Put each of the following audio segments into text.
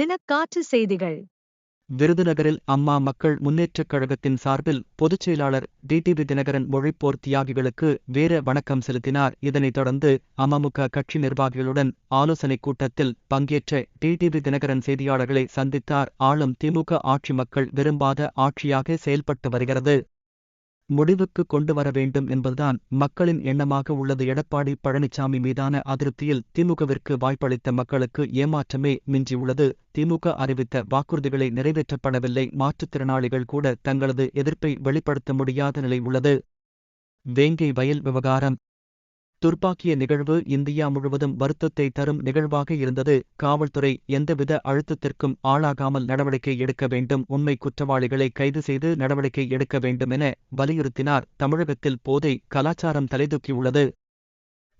தினக்காற்று செய்திகள். விருதுநகரில் அம்மா மக்கள் முன்னேற்றக் கழகத்தின் சார்பில் பொதுச் செயலாளர் டிடிவி தினகரன் மொழிப்போர் தியாகிகளுக்கு வீர வணக்கம் செலுத்தினார். இதனைத் தொடர்ந்து அமமுக கட்சி நிர்வாகிகளுடன் ஆலோசனைக் கூட்டத்தில் பங்கேற்ற டிடிவி தினகரன் செய்தியாளர்களை சந்தித்தார். ஆளும் திமுக ஆட்சி மக்கள் விரும்பாத ஆட்சியாக செயல்பட்டு வருகிறது. முடிவுக்கு கொண்டு வர வேண்டும் என்பதுதான் மக்களின் எண்ணமாக உள்ளது. எடப்பாடி பழனிசாமி மீதான அதிருப்தியில் திமுகவிற்கு வாய்ப்பளித்த மக்களுக்கு ஏமாற்றமே மிஞ்சியுள்ளது. திமுக அறிவித்த வாக்குறுதிகளை நிறைவேற்றப்படவில்லை. மாற்றுத்திறனாளிகள் கூட தங்களது எதிர்ப்பை வெளிப்படுத்த முடியாத நிலை உள்ளது. வேங்கை வயல் விவகாரம். துர்ப்பாக்கிய நிகழ்வு இந்தியா முழுவதும் வருத்தத்தை தரும் நிகழ்வாக இருந்தது. காவல்துறை எந்தவித அழுத்தத்திற்கும் ஆளாகாமல் நடவடிக்கை எடுக்க வேண்டும். உண்மை குற்றவாளிகளை கைது செய்து நடவடிக்கை எடுக்க வேண்டும் என வலியுறுத்தினார். தமிழகத்தில் போதை கலாச்சாரம் தலைதூக்கியுள்ளது.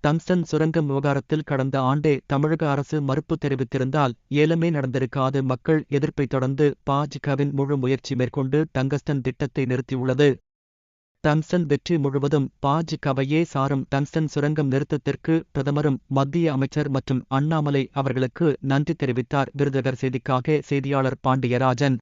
டங்ஸ்டன் சுரங்கம் விவகாரத்தில் கடந்த ஆண்டே தமிழக அரசு மறுப்பு தெரிவித்திருந்தால் ஏலமே நடந்திருக்காது. மக்கள் எதிர்ப்பை தொடர்ந்து பாஜகவின் முழு முயற்சி மேற்கொண்டு டங்கஸ்டன் திட்டத்தை நிறுத்தியுள்ளது. டங்ஸ்டன் வெற்றி முழுவதும் பாஜகவையே சாரும் டங்ஸ்டன் சுரங்கம் நிறுத்தத்திற்கு பிரதமரும் மத்திய அமைச்சர் மற்றும் அண்ணாமலை அவர்களுக்கு நன்றி தெரிவித்தார். விருதுநகர் செய்திக்காக செய்தியாளர் பாண்டியராஜன்.